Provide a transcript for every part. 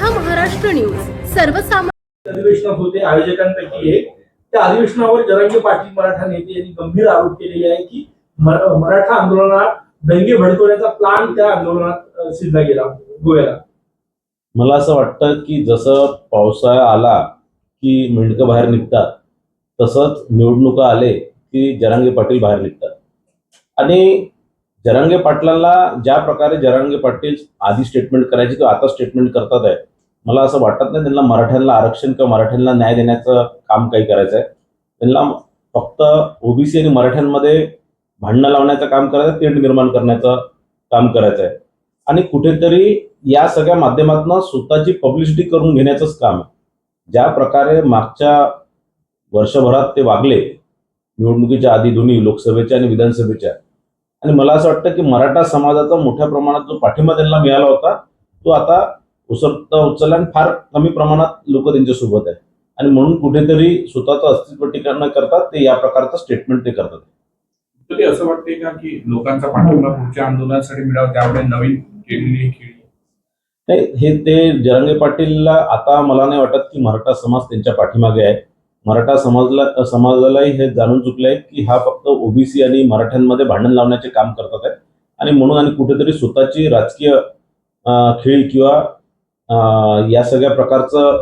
हा महाराष्ट्र न्यूज. सर्वसामान्य अधिवेशनात होते आयोजकांपैकी एक. त्या अधिवेशनावर जरांगे पाटील मराठा नेते यांनी गंभीर आरोप केलेले आहे की मरा- मराठा आंदोलनात दंगे भडकवण्याचा प्लान त्या आंदोलनात अ, सिद्धला गेला गोव्याला. मला असं वाटतं की जसं पावसाळा आला की मेंढकं बाहेर निघतात तसंच निवडणुका आले की जरांगे पाटील बाहेर निघतात. आणि जरांगे पाटलांना ज्या प्रकारे जरांगे पाटील आधी स्टेटमेंट करायची किंवा आता स्टेटमेंट करतात आहे. मला असं वाटत नाही त्यांना मराठ्यांना आरक्षण किंवा मराठ्यांना न्याय देण्याचं काम काही करायचं आहे. त्यांना फक्त ओबीसी आणि मराठ्यांमध्ये भांडणं लावण्याचं काम करायचं तेढ निर्माण करण्याचं काम करायचं आहे. आणि कुठेतरी या सगळ्या माध्यमातून स्वतःची पब्लिसिटी करून घेण्याचंच काम आहे. ज्या प्रकारे मागच्या वर्षभरात ते वागले निवडणुकीच्या आधी दोन्ही लोकसभेच्या आणि विधानसभेच्या. आणि मला असं वाटतं की मराठा समाजाचा मोठ्या प्रमाणात जो पाठिंबा त्यांना मिळाला होता तो आता उसरता उचलला आणि फार कमी प्रमाणात लोक त्यांच्यासोबत आहे आणि म्हणून कुठेतरी स्वतःचं अस्तित्व टिकवणं करतात ते या प्रकारचं स्टेटमेंट ते करतात. तरी असं वाटते का की लोकांचा पाठिंबा पुढच्या आंदोलनासाठी मिळावा त्यामुळे नवीन केलेली खेळी? नाही हे ते जरंगे पाटीलला आता मला नाही वाटत की मराठा समाज त्यांच्या पाठीमागे आहे. मराठा समाजला समाजालाही हे जाणून चुकले आहे की हा फक्त ओबीसी आणि मराठ्यांमध्ये भांडण लावण्याचे काम करतात आहेत. आणि म्हणून आणि कुठेतरी स्वतःची राजकीय खेळ किंवा या सगळ्या प्रकारचं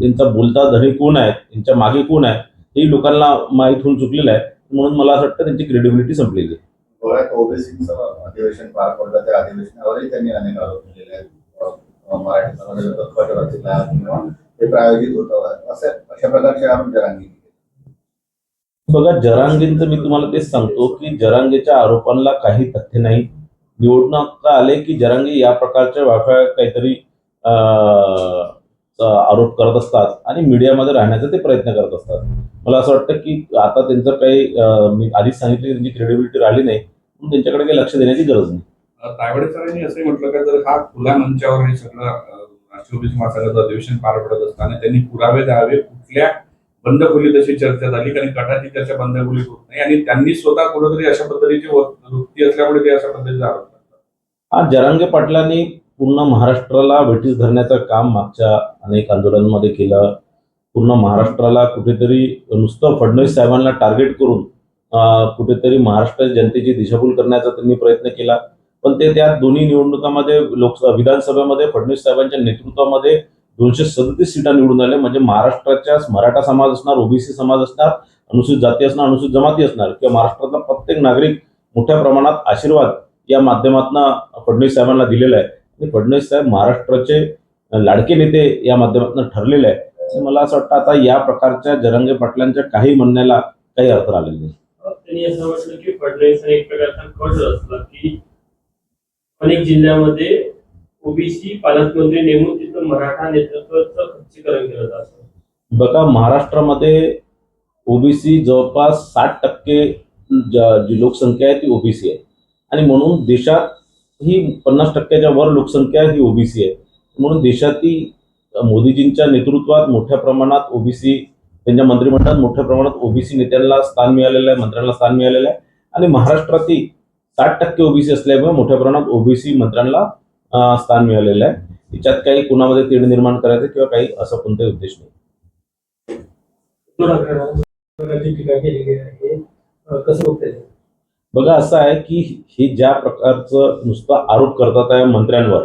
त्यांचा बोलता धडे कोण आहे त्यांच्या मागे कोण आहे हे लोकांना माहीत होऊन चुकलेलं आहे. म्हणून मला असं वाटतं त्यांची क्रेडिबिलिटी संपलेली आहे. गोव्यात ओबीसीचं अधिवेशन पार पडलं त्या अधिवेशनावरही त्यांनी अनेक आरोप केलेले आहेत. मराठी समाजाचा कट रचला किंवा ते प्रायोजित होतं. असे अशा प्रकारचे आरोप जरांगी. बघा जरांगेंचं मी तुम्हाला तेच सांगतो की जरांगेच्या आरोपांना काही तथ्य नाही. निवडणुका आले की जरांगे या प्रकारच्या वाफा काहीतरी आरोप करत असतात आणि मीडियामध्ये राहण्याचा ते प्रयत्न करत असतात. मला असं वाटतं की आता त्यांचं काही मी आधीच सांगितलं की त्यांची क्रेडिबिलिटी राहिली नाही म्हणून त्यांच्याकडे काही लक्ष देण्याची गरज नाही. तायवडे सरांनी असंही म्हटलं का जर हा खुल्या मंचावर हे सगळं चोवीस मासाचं महासंघाचं अधिवेशन पार पडत असताना त्यांनी पुरावे द्यावे कुठल्या बंद खोली तशी चर्चा झाली कारण गटाची चर्चा बंद खोलीत होत नाही. आणि त्यांनी स्वतः कुठेतरी अशा पद्धतीची वृत्ती असल्यामुळे ते अशा पद्धतीचा आरोप करतात. हा जरांगे पाटलांनी पूर्ण महाराष्ट्राला ब्रिटिश धरण्याचं काम मागच्या अनेक आंदोलनांमध्ये केलं. पूर्ण महाराष्ट्राला कुठेतरी नुसतं फडणवीस साहेबांना टार्गेट करून कुठेतरी महाराष्ट्र जनतेची दिशाभूल करण्याचा त्यांनी प्रयत्न केला. पण ते त्या दोन्ही निवडणुकामध्ये लोक विधानसभेमध्ये फडणवीस साहेबांच्या नेतृत्वामध्ये दोनशे सदतीस सीटा निवडून आल्या. म्हणजे महाराष्ट्राच्या मराठा समाज असणार ओबीसी समाज असणार अनुसूचित जाती असणार अनुसूचित जमाती असणार किंवा महाराष्ट्रातला प्रत्येक नागरिक मोठ्या प्रमाणात आशीर्वाद या माध्यमातून फडणवीस साहेबांना दिलेला आहे. आणि फडणवीस साहेब महाराष्ट्राचे लाडके नेते या माध्यमातून ठरलेले आहे मला असं वाटतं आता या प्रकारच्या जरंगे पाटलांच्या काही म्हणण्याला काही अर्थ राहिलेला नाही. अनेक जिल्ह्यामध्ये ओबीसी पालकमंत्री नेमून तिथं मराठा नेतृत्वाचं खच्चीकरण केलं जातं बघा महाराष्ट्रामध्ये ओबीसी जवळपास साठ टक्के ज- जी लोकसंख्या आहे ती ओबीसी आहे. आणि म्हणून देशात ही पन्नास टक्क्याच्या वर लोकसंख्या ही ओबीसी आहे. म्हणून देशातील मोदीजींच्या नेतृत्वात मोठ्या प्रमाणात ओबीसी त्यांच्या मंत्रिमंडळात मोठ्या प्रमाणात ओबीसी नेत्यांना स्थान मिळालेलं आहे मंत्र्यांना स्थान मिळालेलं आहे. आणि महाराष्ट्रातील साठ टक्के ओबीसी असल्यामुळे मोठ्या प्रमाणात ओबीसी मंत्र्यांना स्थान मिळालेलं आहे. त्याच्यात काही कुणामध्ये तेढ निर्माण करायचं किंवा काही असा कोणताही उद्देश नाही. बघा असं आहे की हे ज्या प्रकारचं नुसतं आरोप करतात आहे मंत्र्यांवर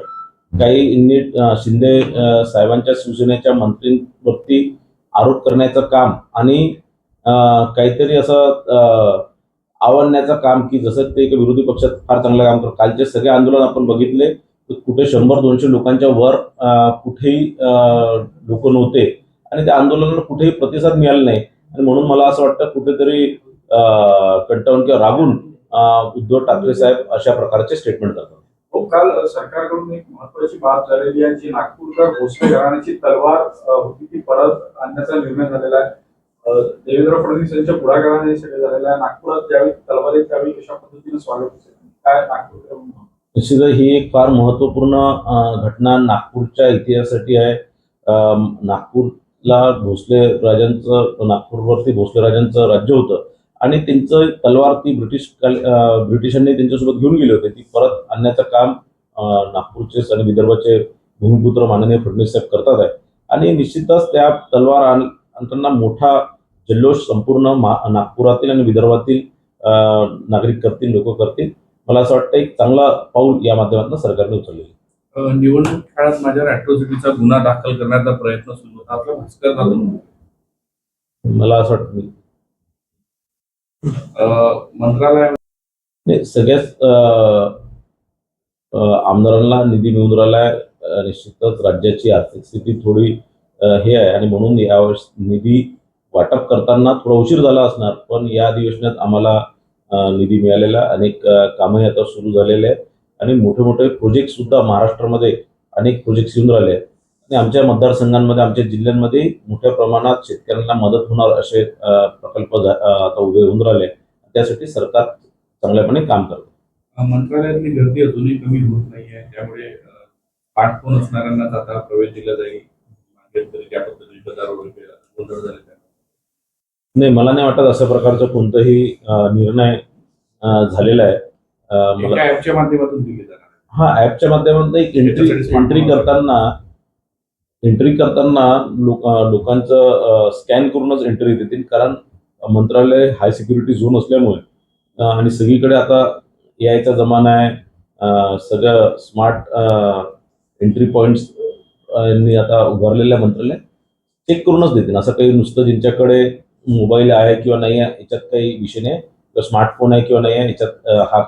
काही नीट शिंदे साहेबांच्या शिवसेनेच्या मंत्र्यांवरती आरोप करण्याचं काम आणि काहीतरी असं आवडण्याचं काम की जसं ते विरोधी पक्षात फार चांगलं काम करतो कालचे सगळे आंदोलन आपण बघितले तर कुठे शंभर दोनशे लोकांच्या वर कुठेही लोक नव्हते आणि त्या आंदोलनाला कुठेही प्रतिसाद मिळाला नाही. आणि म्हणून मला असं वाटतं कुठेतरी कंटाळून किंवा रागून उद्धव ठाकरे साहेब अशा प्रकारचे स्टेटमेंट करतात. हो, काल सरकारकडून एक महत्वाची बाब झालेली आहे जी नागपूरकर भोसले घराण्याची तलवार होती ती परत आणण्याचा निर्णय झालेला आहे. देवेंद्र फडणवीस यांच्या पुढाकाराने सगळे झालेल्या आहे. नागपुरात ज्यावेळी तलवारीत त्यावेळी कशा पद्धतीने स्वागत काय नागपूर निश्चित ही एक फार महत्त्वपूर्ण घटना नागपूरच्या इतिहासासाठी आहे. नागपूरला भोसले राजांचं नागपूरवरती भोसले राजांचं राज्य होतं. आणि त्यांचं तलवार ती ब्रिटिश ब्रिटिशांनी त्यांच्यासोबत घेऊन गेले होते. ती परत आणण्याचं काम नागपूरचे आणि विदर्भाचे भूमिपुत्र माननीय फडणवीस साहेब करतात आहे. आणि निश्चितच त्या तलवार आणि आणताना मोठा जल्लोष संपूर्ण नागपुरातील आणि विदर्भातील नागरिक करतील लोक करतील. मला असं वाटतं एक चांगला पाऊल या माध्यमातून सरकारने उचललेलं निवडणूक काळात माझ्यावर अॅट्रॉसिटीचा गुन्हा दाखल करण्याचा प्रयत्न सुरू होता. आपला भास्कर मला असं वाटतं मंत्रालय सगळ्याच आमदारांना निधी मिळून राहिला निश्चितच राज्याची आर्थिक स्थिती थोडी हे आहे. आणि म्हणून यावर्षी निधी वाटप करताना थोडा उशीर झाला असणार पण या अधिवेशनात आम्हाला निधी मिळालेला अनेक कामही आता सुरू झालेले आहेत. आणि मोठे मोठे प्रोजेक्ट सुद्धा महाराष्ट्रामध्ये अनेक प्रोजेक्ट येऊन राहिले आहेत. आणि आमच्या मतदारसंघांमध्ये आमच्या जिल्ह्यांमध्ये मोठ्या प्रमाणात शेतकऱ्यांना मदत होणार असे प्रकल्प आता उभे होऊन राहिले त्यासाठी सरकार चांगल्यापणे काम करतो. मंत्रालयातली गर्दी अजूनही कमी होत नाही आहे. त्यामुळे अ, स्मार्टफोन असणाऱ्यांनाच आता प्रवेश दिला जाईल. त्या पद्धतीने गोंधळ झाले नाही मला नाही वाटत अशा प्रकारचा कोणताही निर्णय झालेला आहे. अं, मला एका ऍपच्या माध्यमातून दिले जाणार आहे. हा ऍपच्या माध्यमातून एक एंट्री एंट्री करताना एंट्री करताना लोक लोकांचं स्कॅन करूनच एंट्री देतील. कारण मंत्रालय हाय सिक्युरिटी झोन असल्यामुळे आणि सगळीकडे आता यायचा जमाना आहे. सगळं स्मार्ट एंट्री पॉइंट्स यांनी आता उभारलेलं आहे मंत्रालय चेक करूनच देतील. असं काही नुसतं ज्यांच्याकडे मोबाईल आहे किंवा नाही आहे याच्यात काही विषय नाही. किंवा स्मार्टफोन आहे किंवा नाही आहे याच्यात हा काही